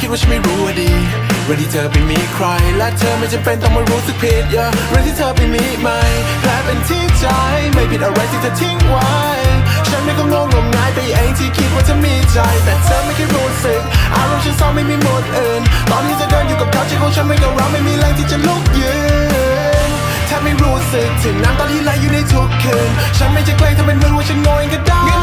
คิดว่าฉันไม่รู้ว่าดีเรื่องที่เธอไปมีใคร และเธอไม่จำเป็นต้องมารู้สึกผิดเยอะเรื่องที่เธอไปมีใหม่แผลเป็นที่ใจไม่ผิดอะไรที่เธอทิ้งไว้ ฉันไม่ก็งงงมงายไปเองที่คิดว่าจะมีใจ แต่เธอไม่เคยรู้สึกอารมณ์ฉันเศร้าไม่มีหมดอื่น ตอนนี้จะเดินอยู่กับเขาใจของฉันไม่กับเราไม่มีแรงที่จะลุกยืนแทบไม่รู้สึกถึงน้ำตาที่ไหลอยู่ในทุกคืนฉันไม่จะแกล้งทำเป็นเหมือนว่าฉันโง่เองก็ได้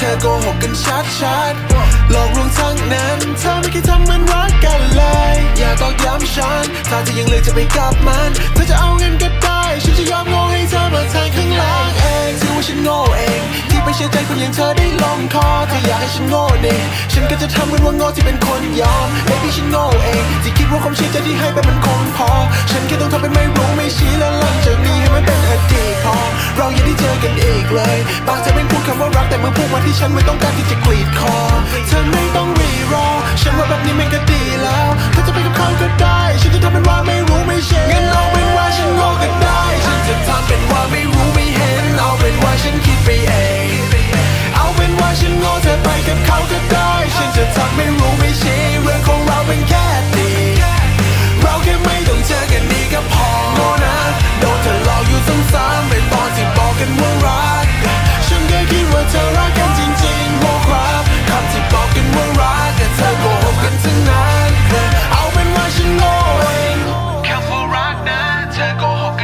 เธอโกหกกันชัดๆหลอกลวงทั้งนั้น เธอไม่เคยทำเหมันรักกันเลย อย่าตอกย้ำฉัน ถ้าเธอยังเลือกจะไปกับมัน เธอจะเอาเงินก็ได้ ฉันจะยอมโง่ให้เธอมาแทนข้างหล่างเองถือว่าฉันโง่เอง ที่ไปเชื่อใจคนอย่างเธอได้ลงคอเธออยากให้ฉันโง่เองฉันก็จะทำเป็นว่าโง่ที่เป็นคนยอม Baby ฉันโง่เองที่คิดว่าความเชื่อใจที่ให้ไปมันคงพอ ฉันแค่ต้องทำเป็นไม่รู้ไม่ชี้แล้วหลังจากนี้ให้มันเป็นอดีตพอ เราอย่าได้เจอกันอีกเลย บางเธอไม่พูดคำว่า แต่เมื่อพูดมาที่ฉันไม่ต้องการที่จะกรีดคอ เธอไม่ต้องรีรอ ฉันว่าแบบนี้มันก็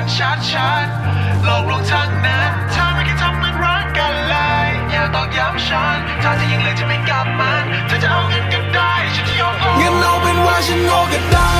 ันชัดชัดหลอกลวงทั้งนั้นถ้าไม่คิดทำมันรักกันเลยอย่าตอกย้ำฉันถ้าจะยิงเลยจะไม่กลับมันเธอจะเอาเงินก็ได้ฉันจะยอมเอาเงินเอาเป็นว่าฉันโง่ก็ได้